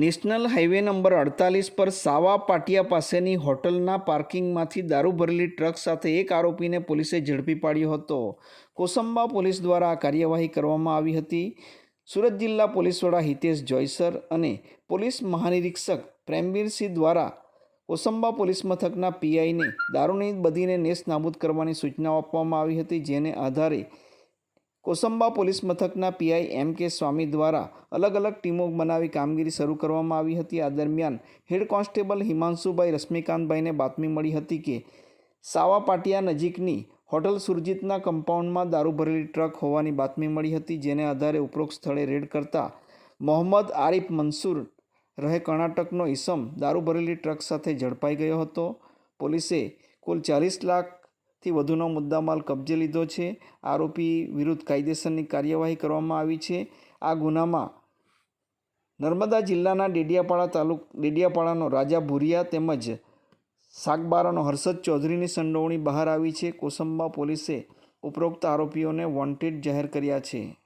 National highway number અડતાલીસ પર સાવા પાટિયા પાસેની હોટલના પાર્કિંગમાંથી દારૂ ભરેલી ટ્રક સાથે એક આરોપીને પોલીસે ઝડપી પાડ્યો હતો. કોસંબા પોલીસ દ્વારા આ કાર્યવાહી કરવામાં આવી હતી. સુરત જિલ્લા પોલીસ વડા હિતેશ જોયસર અને પોલીસ મહાનિરીક્ષક પ્રેમવીરસિંહ દ્વારા કોસંબા પોલીસ મથકના પીઆઈને દારૂની બદીને નેસ્ત નાબૂદ કરવાની સૂચનાઓ આપવામાં આવી હતી, જેને આધારે કોસંબા પોલીસ મથકના પીઆઈ એમ કે સ્વામી દ્વારા અલગ અલગ ટીમો બનાવી કામગીરી શરૂ કરવામાં આવી હતી. આ દરમિયાન હેડ કોન્સ્ટેબલ હિમાંશુભાઈ રશ્મિકાંતભાઈને બાતમી મળી હતી કે સાવા પાટિયા નજીકની હોટલ સુરજીતના કમ્પાઉન્ડમાં દારૂ ભરેલી ટ્રક હોવાની બાતમી મળી હતી, જેને આધારે ઉપરોક્ત સ્થળે રેડ કરતા મોહમ્મદ આરિફ મંસૂર રહે કર્ણાટકનો ઈસમ દારૂ ભરેલી ટ્રક સાથે ઝડપાઈ ગયો હતો. પોલીસે કુલ ચાલીસ લાખથી વધુનો મુદ્દામાલ કબજે લીધો છે. આરોપી વિરુદ્ધ કાયદેસરની કાર્યવાહી કરવામાં આવી છે. આ ગુનામાં નર્મદા જિલ્લાના ડેડિયાપાડા તાલુક, ડેડિયાપાડાનો રાજા ભુરિયા તેમજ સાગબારાનો હર્ષદ ચૌધરીની સંડોવણી બહાર આવી છે. કોસંબા પોલીસે ઉપરોક્ત આરોપીઓને વોન્ટેડ જાહેર કર્યા છે.